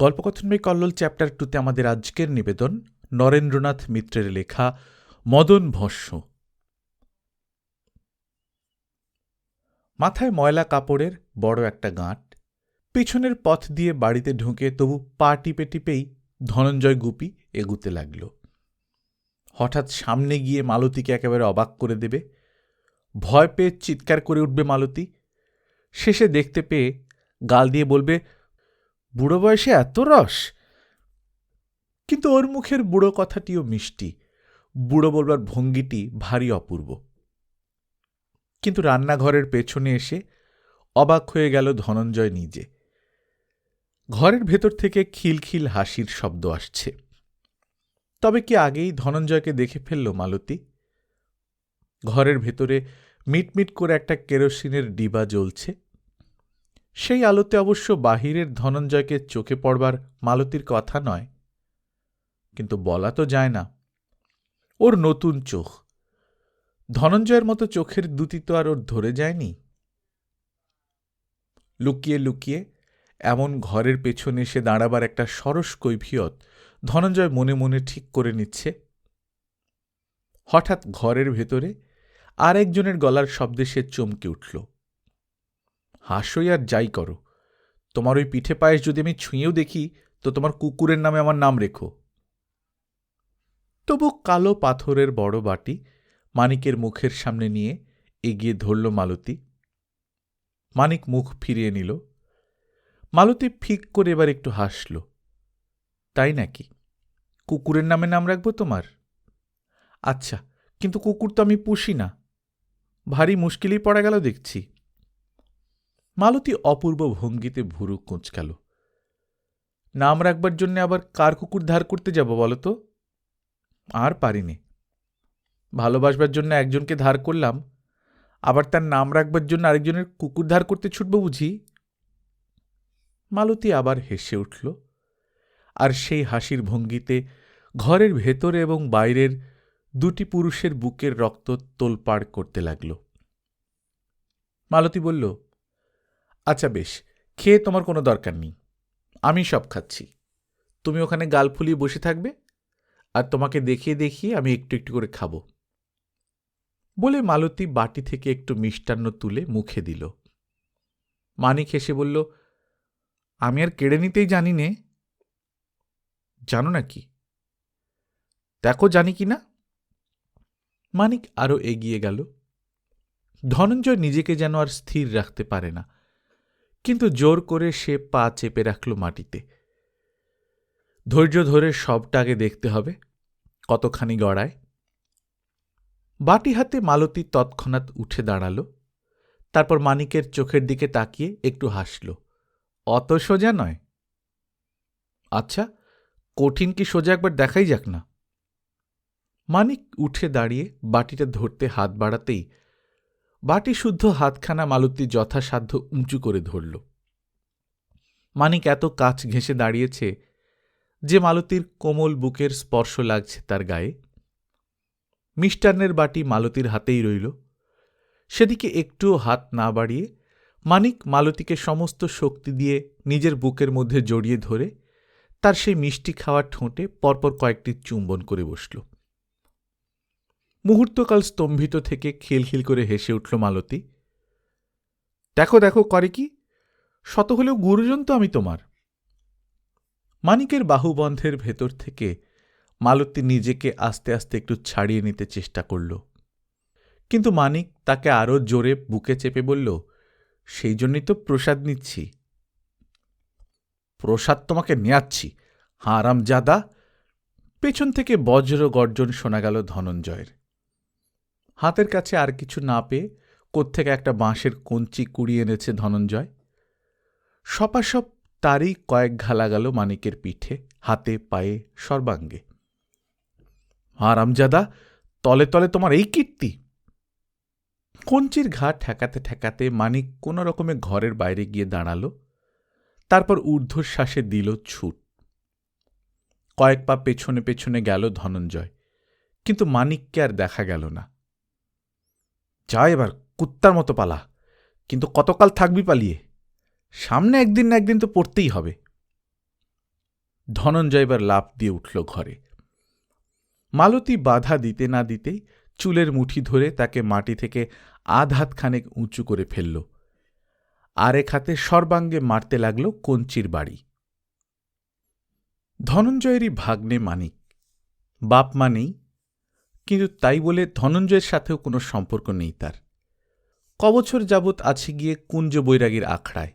গল্পকথনময় Kallol chapter টুতে আমাদের আজকের নিবেদন নরেন্দ্রনাথ মিত্রের লেখা মদন ভস্য মাথায় ময়লা কাপড়ের বড় একটা গাঁট, পিছনের পথ দিয়ে বাড়িতে ঢুকে তবু পা টিপে টিপেই ধনঞ্জয় গুপি এগুতে লাগল। হঠাৎ সামনে গিয়ে মালতীকে একেবারে অবাক করে দেবে। ভয় পেয়ে চিৎকার করে উঠবে মালতী। শেষে দেখতে পেয়ে গাল দিয়ে বলবে বুড়ো বয়সে এত রস? কিন্তু ওর মুখের বুড়ো কথাটিও মিষ্টি। বুড়ো বলবার ভঙ্গিটি ভারী অপূর্ব। কিন্তু রান্নাঘরের পেছনে এসে অবাক হয়ে গেল ধনঞ্জয় নিজে। ঘরের ভেতর থেকে খিলখিল হাসির শব্দ আসছে। তবে কি আগেই ধনঞ্জয়কে দেখে ফেলল মালতী? ঘরের ভেতরে মিটমিট করে একটা কেরোসিনের ডিবা জ্বলছে। সেই আলোতে অবশ্য বাহিরের ধনঞ্জয়কে চোখে পড়বার মালতীর কথা নয়। কিন্তু বলা তো যায় না। ওর নতুন চোখ। ধনঞ্জয়ের মতো চোখের দুটি তো আর ওর ধরে যায়নি। লুকিয়ে লুকিয়ে এমন ঘরের পেছনে এসে দাঁড়াবার একটা সরস কৈফিয়ত ধনঞ্জয় মনে মনে ঠিক করে নিচ্ছে। হঠাৎ ঘরের ভেতরে আর একজনের গলার শব্দে সে চমকে উঠল। হাসই আর যাই করো। তোমার ওই পিঠে পায়েস যদি আমি ছুঁয়েও দেখি, তো তোমার কুকুরের নামে আমার নাম রেখো। তবু কালো পাথরের বড় বাটি মানিকের মুখের সামনে নিয়ে এগিয়ে ধরল মালতী। মানিক মুখ ফিরিয়ে নিল। মালতী ফিক করে এবার একটু হাসল। তাই নাকি? কুকুরের নামে নাম রাখব তোমার? আচ্ছা কিন্তু কুকুর তো আমি পুষি না। ভারী মুশকিলই পড়া গেল দেখছি। মালতী অপূর্ব ভঙ্গিতে ভুরু কুঁচকাল। নাম রাখবার জন্য আবার কার কুকুর ধার করতে যাব বলতো আর পারিনি। ভালোবাসবার জন্য একজনকে ধার করলাম, আবার তার নাম রাখবার জন্য আরেকজনের কুকুর ধার করতে ছুটব বুঝি? মালতী আবার হেসে উঠল, আর সেই হাসির ভঙ্গিতে ঘরের ভেতরে এবং বাইরের দুটি পুরুষের বুকের রক্ত তোলপাড় করতে লাগল। মালতী বলল আচ্ছা বেশ, খেয়ে তোমার কোনো দরকার নেই। আমি সব খাচ্ছি। তুমি ওখানে গাল ফুলিয়ে বসে থাকবে আর তোমাকে দেখিয়ে দেখিয়ে আমি একটু একটু করে খাব। বলে মালতী বাটি থেকে একটু মিষ্টান্ন তুলে মুখে দিল। মানিক হেসে বলল, আমি আর কেড়ে নিতেই জানি নে। জানো নাকি দেখো জানি কি না? মানিক আরও এগিয়ে গেল। ধনঞ্জয় নিজেকে যেন আর স্থির রাখতে পারে না। কিন্তু জোর করে সে পা চেপে রাখল মাটিতে। ধৈর্য ধরে সবটাকে দেখতে হবে, কতখানি গড়ায়। বাটি হাতে মালতী তৎক্ষণাৎ উঠে দাঁড়াল, তারপর মানিকের চোখের দিকে তাকিয়ে একটু হাসল। অত সোজা নয়। আচ্ছা কঠিন কি সোজা একবার দেখাই যাক না? মানিক উঠে দাঁড়িয়ে বাটিটা ধরতে হাত বাড়াতেই বাটি শুদ্ধ হাতখানা মালতী যথাসাধ্য উঁচু করে ধরল। মানিক এত কাছ ঘেঁষে দাঁড়িয়েছে যে মালতীর কোমল বুকের স্পর্শ লাগছে তার গায়ে। মিষ্টান্নের বাটি মালতীর হাতেই রইল। সেদিকে একটুও হাত না বাড়িয়ে মানিক মালতীকে সমস্ত শক্তি দিয়ে নিজের বুকের মধ্যে জড়িয়ে ধরে তার সেই মিষ্টি খাওয়ার ঠোঁটে পরপর কয়েকটি চুম্বন করে বসল। মুহূর্তকাল স্তম্ভিত থেকে খিলখিল করে হেসে উঠল মালতী। দেখো দেখো, করে কি? শত হলেও গুরুজন তো আমি তোমার। মানিকের বাহুবন্ধের ভেতর থেকে মালতী নিজেকে আস্তে আস্তে একটু ছাড়িয়ে নিতে চেষ্টা করল। কিন্তু মানিক তাকে আরও জোরে বুকে চেপে বলল, সেই জন্যই তো প্রসাদ নিচ্ছি। প্রসাদ তোমাকে নেয়াচ্ছি হারাম জাদা পেছন থেকে বজ্র গর্জন শোনা গেল ধনঞ্জয়ের। হাতের কাছে আর কিছু না পেয়ে কোত্থেকে একটা বাঁশের কঞ্চি কুড়িয়ে এনেছে ধনঞ্জয়। সপাসপ তারই কয়েক ঘালা গেল মানিকের পিঠে, হাতে, পায়ে, সর্বাঙ্গে। আরামজাদা তলে তলে তোমার এই কীর্তি। কঞ্চির ঘা ঠেকাতে ঠেকাতে মানিক কোনো রকমে ঘরের বাইরে গিয়ে দাঁড়াল, তারপর ঊর্ধ্বশ্বাসে দিল ছুট। কয়েক পা পেছনে পেছনে গেল ধনঞ্জয়, কিন্তু মানিককে আর দেখা গেল না। যা এবার কুত্তার মতো পালা। কিন্তু কতকাল থাকবি পালিয়ে? সামনে একদিন না একদিন তো পড়তেই হবে। ধনঞ্জয় এবার লাফ দিয়ে উঠল ঘরে। মালতী বাধা দিতে না দিতেই চুলের মুঠি ধরে তাকে মাটি থেকে আধ হাত খানেক উঁচু করে ফেলল। আর এক হাতে সর্বাঙ্গে মারতে লাগল কঞ্চির বাড়ি। ধনঞ্জয়েরই ভাগ্নে মানিক। বাপ মা নেই কিন্তু তাই বলে ধনঞ্জয়ের সাথেও কোনো সম্পর্ক নেই তার। কবছর যাবৎ আছে গিয়ে কুঞ্জ বৈরাগীর আখড়ায়।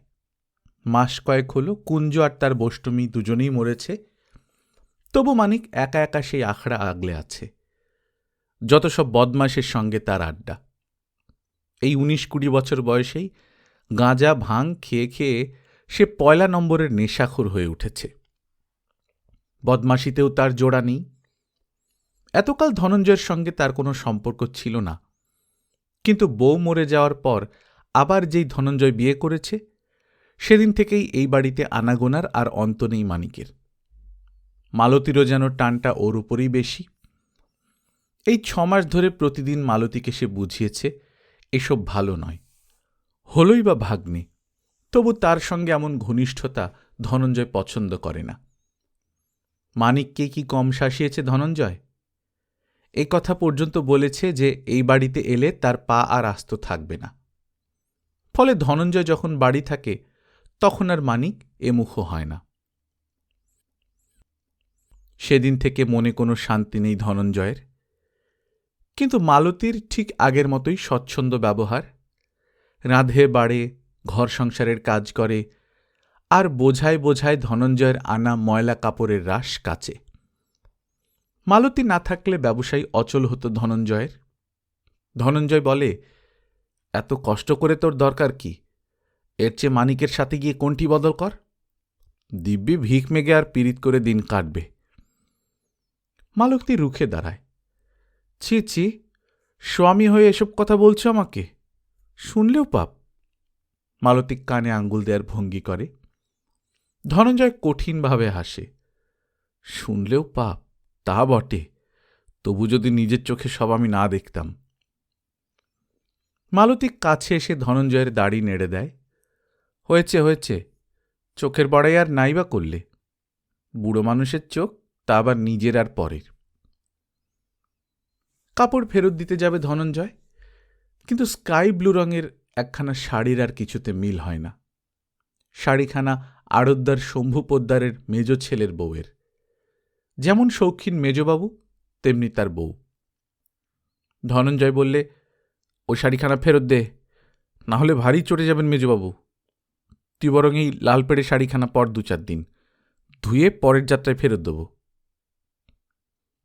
মাস কয়েক হলো কুঞ্জ আর তার বষ্টমী দুজনেই মরেছে। তবু মানিক একা একা সেই আখড়া আগলে আছে। যত সব বদমাসের সঙ্গে তার আড্ডা। এই উনিশ কুড়ি বছর বয়সেই গাঁজা ভাং খেয়ে খেয়ে সে পয়লা নম্বরের নেশাখোর হয়ে উঠেছে। বদমাশিতেও তার জোড়া নেই। এতকাল ধনঞ্জয়ের সঙ্গে তার কোনো সম্পর্ক ছিল না। কিন্তু বউ মরে যাওয়ার পর আবার যেই ধনঞ্জয় বিয়ে করেছে, সেদিন থেকেই এই বাড়িতে আনাগোনার আর অন্ত নেই মানিকের। মালতীরও যেন টানটা ওর উপরেই বেশি। এই ছমাস ধরে প্রতিদিন মালতীকে সে বুঝিয়েছে, এসব ভালো নয়। হলই বা ভাগ্নে, তবু তার সঙ্গে এমন ঘনিষ্ঠতা ধনঞ্জয় পছন্দ করে না। মানিককে কি কম শাসিয়েছে ধনঞ্জয়? এই কথা পর্যন্ত বলেছে যে এই বাড়িতে এলে তার পা আর আস্ত থাকবে না। ফলে ধনঞ্জয় যখন বাড়ি থাকে, তখন আর মানিক এ মুখ হয় না। সেদিন থেকে মনে কোনো শান্তি নেই ধনঞ্জয়ের। কিন্তু মালতীর ঠিক আগের মতোই স্বচ্ছন্দ ব্যবহার। রাঁধে, বাড়ে, ঘর সংসারের কাজ করে, আর বোঝায় বোঝায় ধনঞ্জয়ের আনা ময়লা কাপড়ের রাস কাচে। মালতী না থাকলে ব্যবসায়ী অচল হতো ধনঞ্জয়ের। ধনঞ্জয় বলে, এত কষ্ট করে তোর দরকার কি? এর চেয়ে মানিকের সাথে গিয়ে কোনটি বদল কর? দিব্যি ভিক মেগে আর পীড়িত করে দিন কাটবে। মালতী রুখে দাঁড়ায়। ছি ছি, স্বামী হয়ে এসব কথা বলছো আমাকে? শুনলেও পাপ? মালতী কানে আঙ্গুল দেওয়ার ভঙ্গি করে। ধনঞ্জয় কঠিনভাবে হাসে। শুনলেও পাপ? তা বটে, তবু যদি নিজের চোখে সব আমি না দেখতাম। মালতী কাছে এসে ধনঞ্জয়ের দাড়ি নেড়ে দেয়। হয়েছে হয়েছে, চোখের বড়াই আর নাই বা করলে। বুড়ো মানুষের চোখ, তা আবার নিজের আর পরের। কাপড় ফেরত দিতে যাবে ধনঞ্জয়, কিন্তু স্কাই ব্লু রঙের একখানা শাড়ির আর কিছুতে মিল হয় না। শাড়িখানা আড়দ্দার শম্ভু পোদ্দারের মেজ ছেলের বউয়ের। যেমন শৌখিন মেজবাবু, তেমনি তার বউ। ধনঞ্জয় বললে ওই শাড়িখানা ফেরত দে না হলে ভারী চটে যাবেন মেজবাবু। তুই বরং এই লাল পেড়ে শাড়িখানা পর দু চার দিন, ধুয়ে পরের যাত্রায় ফেরত দেব।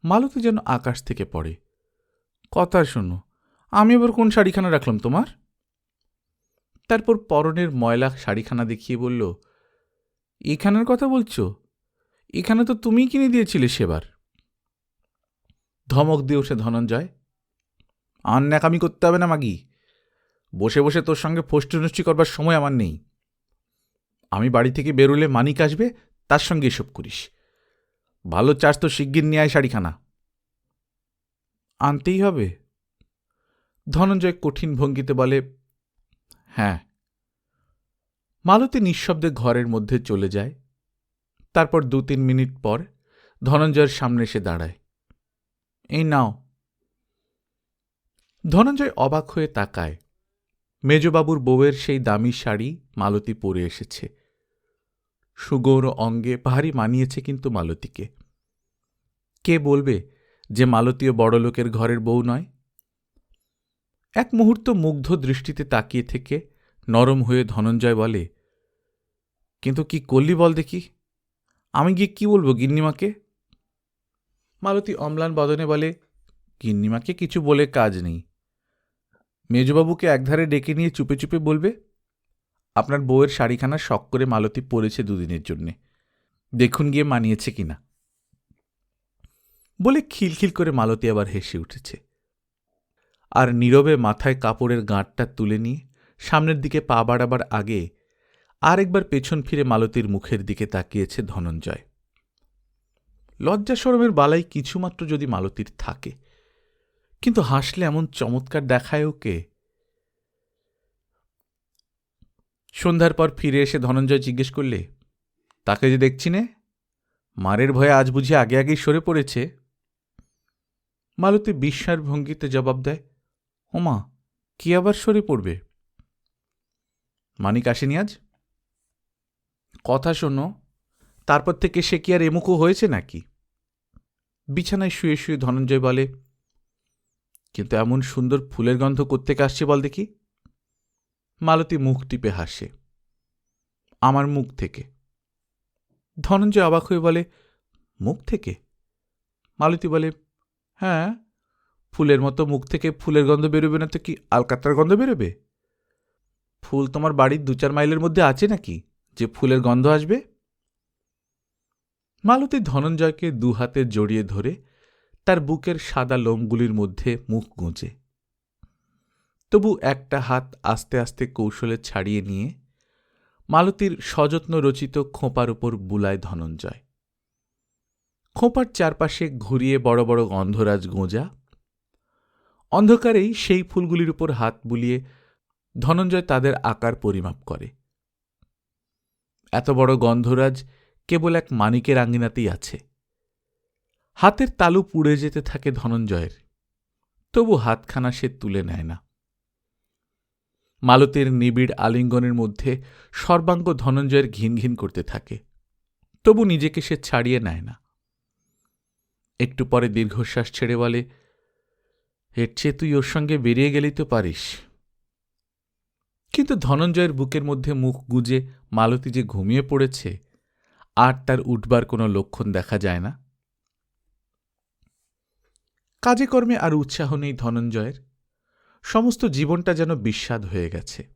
মালতী যেন আকাশ থেকে পড়ে। কথা শোনো, আমি এবার কোন শাড়িখানা রাখলাম তোমার? তারপর পরনের ময়লা শাড়িখানা দেখিয়ে বলল, এখানের কথা বলছো? এখানে তো তুমিই কিনে দিয়েছিলে সেবার। ধমক দিয়ে ওঠে ধনঞ্জয়। আর ন্যাকামি করতে হবে না, মাগি। বসে বসে তোর সঙ্গে ফষ্টি করবার সময় আমার নেই। আমি বাড়ি থেকে বেরোলে মানিক আসবে, তার সঙ্গে এসব করিস। ভালো চাষ তো শিগগির নিয়ে আয় শাড়িখানা। আনতেই হবে। ধনঞ্জয় কঠিন ভঙ্গিতে বলে হ্যাঁ। মালতী নিঃশব্দে ঘরের মধ্যে চলে যায়। তারপর দু তিন মিনিট পর ধনঞ্জয়ের সামনে এসে দাঁড়ায়। এই নাও। ধনঞ্জয় অবাক হয়ে তাকায়। মেজবাবুর বউয়ের সেই দামি শাড়ি মালতী পরে এসেছে। সুগৌর অঙ্গে ভারী মানিয়েছে কিন্তু মালতীকে। কে বলবে যে মালতীয় বড়লোকের ঘরের বউ নয়? এক মুহূর্ত মুগ্ধ দৃষ্টিতে তাকিয়ে থেকে নরম হয়ে ধনঞ্জয় বলে, কিন্তু কি করলি বল দেখি? আমি গিয়ে কি বলব গিন্নিমাকে? মালতী অম্লান বদনে বলে, গিন্নিমাকে কিছু বলে কাজ নেই। মেজবাবুকে একধারে ডেকে নিয়ে চুপে চুপে বলবে, আপনার বউয়ের শাড়িখানা শখ করে মালতী পরেছে দুদিনের জন্যে। দেখুন গিয়ে মানিয়েছে কিনা বলে খিলখিল করে মালতী আবার হেসে উঠেছে। আর নীরবে মাথায় কাপড়ের গাঁটটা তুলে নিয়ে সামনের দিকে পা বাড়াবার আগে আরেকবার পেছন ফিরে মালতীর মুখের দিকে তাকিয়েছে ধনঞ্জয়। লজ্জা সরমের বালাই কিছুমাত্র যদি মালতীর থাকে, কিন্তু হাসলে এমন চমৎকার দেখায় ওকে। সন্ধ্যার পর ফিরে এসে ধনঞ্জয় জিজ্ঞেস করলে, তাকে যে দেখছি নে? মারের ভয়ে আজ বুঝি আগে আগেই সরে পড়েছে? মালতী বিস্ময়ের ভঙ্গিতে জবাব দেয়, ওমা, কি আবার সরে পড়বে? মানিক আসেনি আজ? কথা শোনো, তারপর থেকে সে কি আর এমুখো হয়েছে নাকি? বিছানায় শুয়ে শুয়ে ধনঞ্জয় বলে, কিন্তু এমন সুন্দর ফুলের গন্ধ কোত্থেকে আসছে বল দেখি? মালতী মুখ টিপে হাসে, আমার মুখ থেকে। ধনঞ্জয় অবাক হয়ে বলে, মুখ থেকে? মালতী বলে হ্যাঁ ফুলের মতো মুখ থেকে ফুলের গন্ধ বেরোবে না তো কি আলকাতার গন্ধ বেরোবে? ফুল তোমার বাড়ির দু চার মাইলের মধ্যে আছে নাকি? যে ফুলের গন্ধ আসবে? মালতী ধনঞ্জয়কে দু হাতে জড়িয়ে ধরে তার বুকের সাদা লোমগুলির মধ্যে মুখ গুঁজে। তবু একটা হাত আস্তে আস্তে কৌশলে ছাড়িয়ে নিয়ে মালতীর সযত্ন রচিত খোঁপার উপর বুলায় ধনঞ্জয়। খোঁপার চারপাশে ঘুরিয়ে বড় বড় গন্ধরাজ গোঁজা। অন্ধকারেই সেই ফুলগুলির উপর হাত বুলিয়ে ধনঞ্জয় তাদের আকার পরিমাপ করে। এত বড় গন্ধরাজ কেবল এক মানিকের আঙ্গিনাতেই আছে। হাতের তালু পুড়ে যেতে থাকে ধনঞ্জয়ের, তবু হাতখানা সে তুলে নেয় না। মালতের নিবিড় আলিঙ্গনের মধ্যে সর্বাঙ্গ ধনঞ্জয়ের ঘিন ঘিন করতে থাকে, তবু নিজেকে সে ছাড়িয়ে নেয় না। একটু পরে দীর্ঘশ্বাস ছেড়ে বলে, এর চেয়ে তুই ওর সঙ্গে বেরিয়ে গেলেই তো পারিস। কিন্তু ধনঞ্জয়ের বুকের মধ্যে মুখ গুজে মালতী যে ঘুমিয়ে পড়েছে, আর তার উঠবার কোনো লক্ষণ দেখা যায় না। কাজে কর্মে আর উৎসাহ নেই ধনঞ্জয়ের। সমস্ত জীবনটা যেন বিস্বাদ হয়ে গেছে।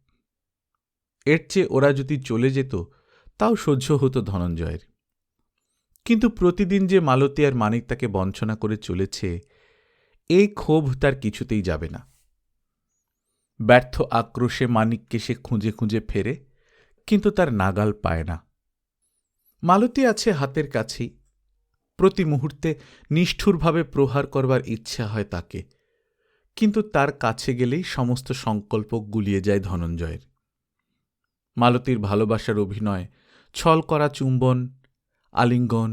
এর চেয়ে ওরা যদি চলে যেত, তাও সহ্য হতো ধনঞ্জয়ের। কিন্তু প্রতিদিন যে মালতী আর মানিক তাকে বঞ্চনা করে চলেছে, এই ক্ষোভ তার কিছুতেই যাবে না। ব্যর্থ আক্রোশে মানিককে সে খুঁজে খুঁজে ফেরে, কিন্তু তার নাগাল পায় না। মালতী আছে হাতের কাছেই। প্রতি মুহূর্তে নিষ্ঠুরভাবে প্রহার করবার ইচ্ছা হয় তাকে, কিন্তু তার কাছে গেলেই সমস্ত সংকল্প গুলিয়ে যায় ধনঞ্জয়ের। মালতীর ভালোবাসার অভিনয়, ছল করা চুম্বন, আলিঙ্গন,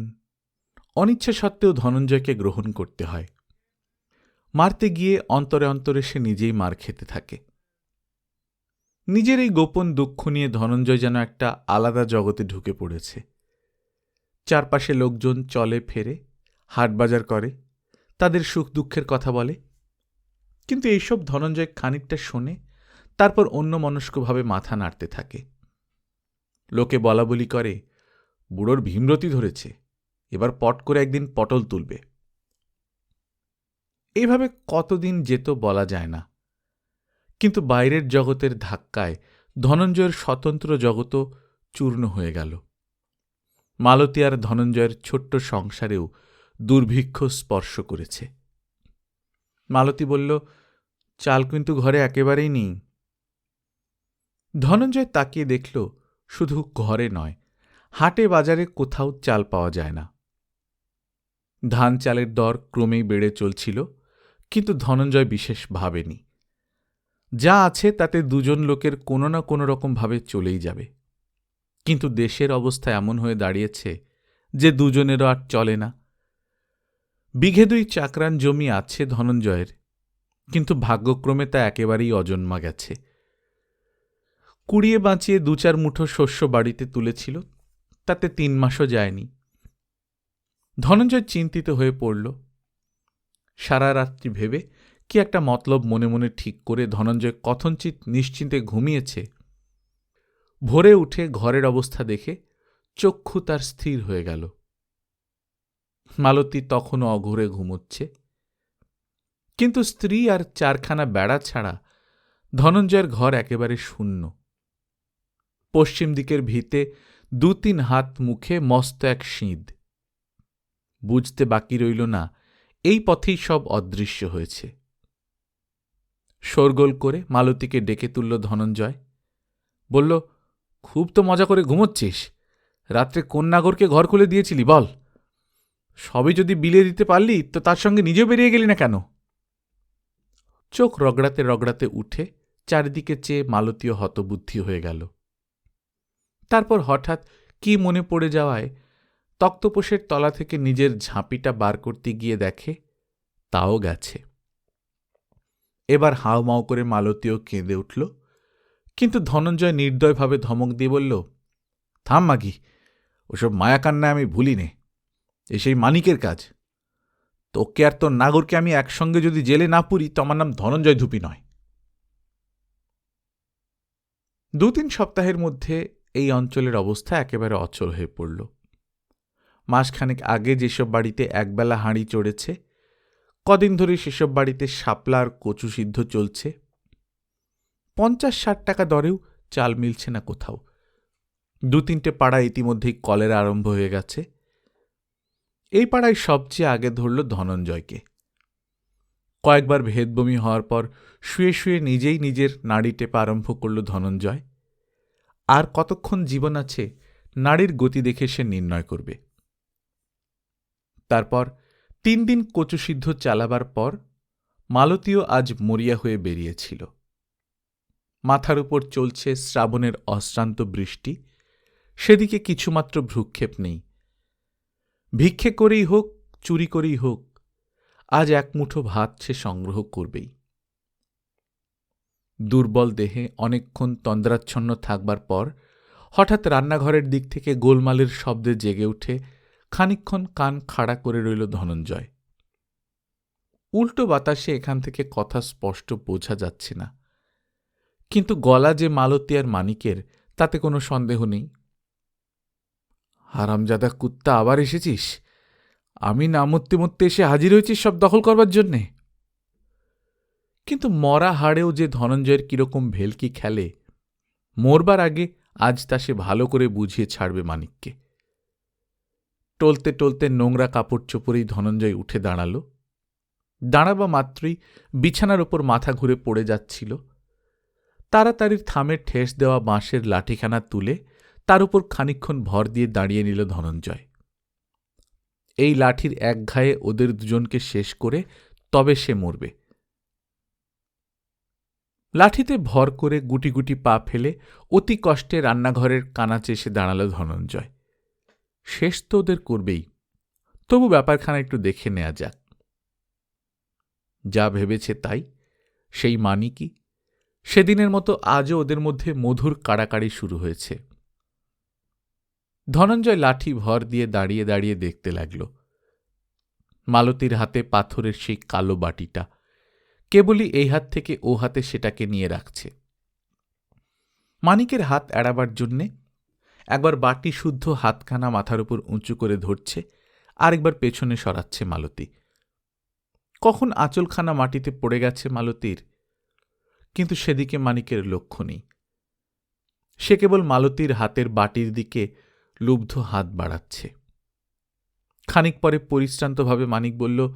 অনিচ্ছা সত্ত্বেও ধনঞ্জয়কে গ্রহণ করতে হয়। মারতে গিয়ে অন্তরে অন্তরে সে নিজেই মার খেতে থাকে। নিজের এই গোপন দুঃখ নিয়ে ধনঞ্জয় যেন একটা আলাদা জগতে ঢুকে পড়েছে। চারপাশে লোকজন চলে, ফেরে, হাট বাজার করে, তাদের সুখ দুঃখের কথা বলে। কিন্তু এইসব ধনঞ্জয় খানিকটা শোনে, তারপর অন্য মনস্কভাবে মাথা নাড়তে থাকে। লোকে বলা বলি করে, বুড়োর ভীমরতি ধরেছে, এবার পট করে একদিন পটল তুলবে। এইভাবে কতদিন যেত বলা যায় না। কিন্তু বাইরের জগতের ধাক্কায় ধনঞ্জয়ের স্বতন্ত্র জগতও চূর্ণ হয়ে গেল। মালতী আর ধনঞ্জয়ের ছোট্ট সংসারেও দুর্ভিক্ষ স্পর্শ করেছে। মালতী বলল, চাল কিন্তু ঘরে একেবারেই নেই। ধনঞ্জয় তাকিয়ে দেখল, শুধু ঘরে নয়, হাটে বাজারে কোথাও চাল পাওয়া যায় না। ধান চালের দর ক্রমেই বেড়ে চলছিল, কিন্তু ধনঞ্জয় বিশেষ ভাবেনি। যা আছে তাতে দুজন লোকের কোনো না কোনো রকমভাবে চলেই যাবে। কিন্তু দেশের অবস্থা এমন হয়ে দাঁড়িয়েছে যে দুজনেরও আর চলে না। বিঘে দুই চাকরান জমি আছে ধনঞ্জয়ের, কিন্তু ভাগ্যক্রমে তা একেবারেই অজন্মা গেছে। কুড়িয়ে বাঁচিয়ে দু চার মুঠো শস্য বাড়িতে তুলেছিল, তাতে তিন মাসও যায়নি। ধনঞ্জয় চিন্তিত হয়ে পড়ল। সারা রাত্রি ভেবে কি একটা মতলব মনে মনে ঠিক করে ধনঞ্জয় কথঞ্চিত নিশ্চিন্তে ঘুমিয়েছে? ভোরে উঠে ঘরের অবস্থা দেখে চক্ষু তার স্থির হয়ে গেল। মালতী তখনও অঘোরে ঘুমোচ্ছে। কিন্তু স্ত্রী আর চারখানা বেড়া ছাড়া ধনঞ্জয়ের ঘর একেবারে শূন্য। পশ্চিম দিকের ভিতে দু তিন হাত মুখে মস্ত এক সিঁদ বুঝতে বাকি রইল না, এই পথেই সব অদৃশ্য হয়েছে। শোরগোল করে মালতীকে ডেকে তুলল ধনঞ্জয়। বলল, খুব তো মজা করে ঘুমোচ্ছিস। রাত্রে কোন নাগরকে ঘর খুলে দিয়েছিলি, বল। সবই যদি বিলে দিতে পারলি, তো তার সঙ্গে নিজেও বেরিয়ে গেলি না কেন? চোখ রগড়াতে রগড়াতে উঠে চারিদিকে চেয়ে মালতীয় হতবুদ্ধি হয়ে গেল। তারপর হঠাৎ কি মনে পড়ে যাওয়ায় তক্তপোষের তলা থেকে নিজের ঝাঁপিটা বার করতে গিয়ে দেখে তাও গেছে। এবার হাউমাউ করে মালতীও কেঁদে উঠল। কিন্তু ধনঞ্জয় নির্দয়ভাবে ধমক দিয়ে বলল, থাম মাগি, ওসব মায়াকান্না আমি ভুলি নে এ সেই মানিকের কাজ। তোকে আর তোর নাগরকে আমি একসঙ্গে যদি জেলে না পুরি, তো আমার নাম ধনঞ্জয় ধুপি নয়। দু তিন সপ্তাহের মধ্যে এই অঞ্চলের অবস্থা একেবারে অচল হয়ে পড়ল। মাসখানেক আগে যেসব বাড়িতে একবেলা হাঁড়ি চড়েছে কদিন ধরে সেসব বাড়িতে শাপলার কচু সিদ্ধ চলছে। পঞ্চাশ ষাট টাকা দরেও চাল মিলছে না কোথাও। দু তিনটে পাড়া ইতিমধ্যেই কলের আরম্ভ হয়ে গেছে। এই পাড়ায় সবচেয়ে আগে ধরল ধনঞ্জয়কে। কয়েকবার ভেদবমি হওয়ার পর শুয়ে শুয়ে নিজেই নিজের নাড়ি টেপা আরম্ভ করল ধনঞ্জয়। আর কতক্ষণ জীবন আছে নাড়ির গতি দেখে সে নির্ণয় করবে। তারপর তিন দিন কচুসিদ্ধ চালাবার পর মালতীয় আজ মরিয়া হয়ে বেরিয়েছিল। মাথার উপর চলছে শ্রাবণের অশ্রান্ত বৃষ্টি, সেদিকে কিছুমাত্র ভ্রুক্ষেপ নেই। ভিক্ষে করেই হোক, চুরি করেই হোক, আজ এক মুঠো ভাত সে সংগ্রহ করবেই। দুর্বল দেহে অনেকক্ষণ তন্দ্রাচ্ছন্ন থাকবার পর হঠাৎ রান্নাঘরের দিক থেকে গোলমালের শব্দে জেগে উঠে খানিক্ষণ কান খাড়া করে রইল ধনঞ্জয়। উল্টো বাতাসে এখান থেকে কথা স্পষ্ট বোঝা যাচ্ছে না। কিন্তু গলা যে মালতী আর মানিকের, তাতে কোনো সন্দেহ নেই। হারামজাদা, কুত্তা, আবার এসেছিস? আমি না মরতে মরতে এসে হাজির হয়েছিস সব দখল করবার জন্যে? কিন্তু মরা হাড়েও যে ধনঞ্জয়ের কীরকম ভেলকি খেলে, মরবার আগে আজ তা সে ভালো করে বুঝিয়ে ছাড়বে মানিককে। টলতে টলতে নোংরা কাপড় চোপড়েই ধনঞ্জয় উঠে দাঁড়াল। দাঁড়াবা মাত্রই বিছানার ওপর মাথা ঘুরে পড়ে যাচ্ছিল। তাড়াতাড়ির থামের ঠেস দেওয়া বাঁশের লাঠিখানা তুলে তার উপর খানিক্ষণ ভর দিয়ে দাঁড়িয়ে নিল ধনঞ্জয়। এই লাঠির এক ঘায়ে ওদের দুজনকে শেষ করে তবে সে মরবে। লাঠিতে ভর করে গুটি গুটি পা ফেলে অতি কষ্টে রান্নাঘরের কানাচে এসে দাঁড়াল ধনঞ্জয়। শেষ তো ওদের করবেই। তবু ব্যাপারখানা একটু দেখে নেওয়া যাক। যা ভেবেছে তাই, সেই মানি কি? সেদিনের মতো আজও ওদের মধ্যে মধুর কাড়াকাড়ি শুরু হয়েছে। ধনঞ্জয় লাঠি ভর দিয়ে দাঁড়িয়ে দাঁড়িয়ে দেখতে লাগল। মালতীর হাতে পাথরের সেই কালো বাটিটা, কেবলই এই হাত থেকে ও হাতে সেটাকে নিয়ে রাখছে। মানিকের হাত এড়াবার জন্যে একবার বাটি শুদ্ধ হাতখানা মাথার উপর উঁচু করে ধরছে, আরেকবার পেছনে সরাচ্ছে মালতী। কখন আঁচলখানা মাটিতে পড়ে গেছে মালতীর? কিন্তু সেদিকে মানিকের লক্ষ্য নেই। সে কেবল মালতীর হাতের বাটির দিকে লুব্ধ হাত বাড়াচ্ছে। খানিক পরে পরিশ্রান্তভাবে মানিক বলল,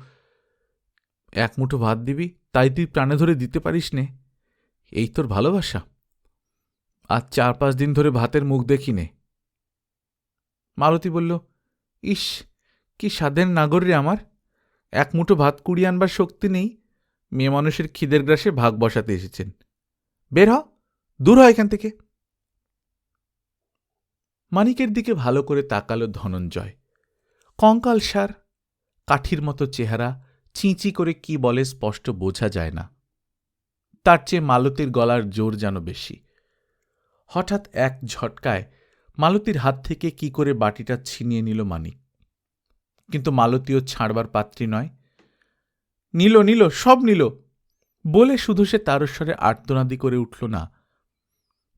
এক মুঠো ভাত দিবি? তাই তুই প্রাণে ধরে দিতে পারিস নে। এই তোর ভালোবাসা। আজ চার পাঁচ দিন ধরে ভাতের মুখ দেখি নে। মালতী বলল, ইস, কি স্বাদের নাগর রে আমার। এক মুঠো ভাত কুড়িয়ে আনবার শক্তি নেই। মেয়ে মানুষের খিদের গ্রাসে ভাগ বসাতে এসেছেন। বের হ দূর হয় এখান থেকে। মানিকের দিকে ভালো করে তাকালো ধনঞ্জয়। কঙ্কাল সার, কাঠির মতো চেহারা, চিঁচি করে কি বলে স্পষ্ট বোঝা যায় না। তার চেয়ে মালতীর গলার জোর যেন বেশি। হঠাৎ এক ঝটকায় মালতীর হাত থেকে কি করে বাটিটা ছিনিয়ে নিল মানিক? কিন্তু মালতীও ছাড়বার পাত্রী নয়। নিল নিল, সব নিল। বলে শুধু সে তারস্বরে আর্তনাদি করে উঠল না।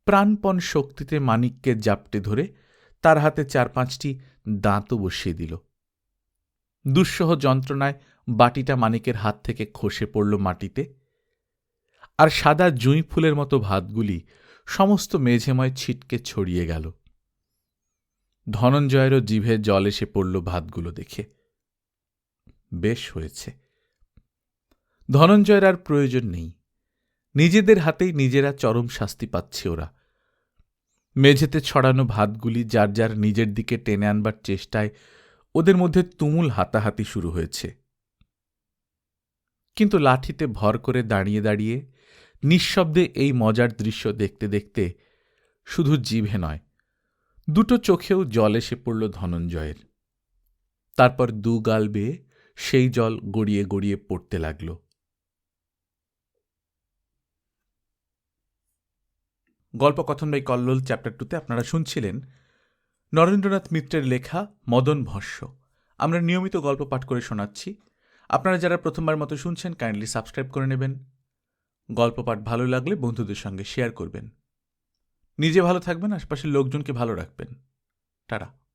প্রাণপণ শক্তিতে মানিককে জাপটে ধরে তার হাতে চার পাঁচটি দাঁতও বসিয়ে দিল। দুঃসহ যন্ত্রণায় বাটিটা মানিকের হাত থেকে খসে পড়ল মাটিতে। আর সাদা জুঁই ফুলের মতো ভাতগুলি সমস্ত মেঝেময় ছিটকে ছড়িয়ে গেল। ধনঞ্জয়েরও জিভে জল এসে পড়ল ভাতগুলো দেখে। বেশ হয়েছে। ধনঞ্জয়ের আর প্রয়োজন নেই। নিজেদের হাতেই নিজেরা চরম শাস্তি পাচ্ছে ওরা। মেঝেতে ছড়ানো ভাতগুলি যার যার নিজের দিকে টেনে আনবার চেষ্টায় ওদের মধ্যে তুমুল হাতাহাতি শুরু হয়েছে। কিন্তু লাঠিতে ভর করে দাঁড়িয়ে দাঁড়িয়ে নিঃশব্দে এই মজার দৃশ্য দেখতে দেখতে শুধু জিভে নয় দুটো চোখেও জল এসে পড়ল ধনঞ্জয়ের। তারপর দু গাল বেয়ে সেই জল গড়িয়ে গড়িয়ে পড়তে লাগল। গল্প কথন বাই কল্লোল চ্যাপ্টার টুতে আপনারা শুনছিলেন নরেন্দ্রনাথ মিত্রের লেখা মদন ভস্য। আমরা নিয়মিত গল্প পাঠ করে শোনাচ্ছি। আপনারা যারা প্রথমবার মতো শুনছেন কাইন্ডলি সাবস্ক্রাইব করে নেবেন। গল্প পাঠ ভালো লাগলে বন্ধুদের সঙ্গে শেয়ার করবেন। নিজে ভালো থাকবেন আশপাশের লোকজনকে ভালো রাখবেন। টাটা।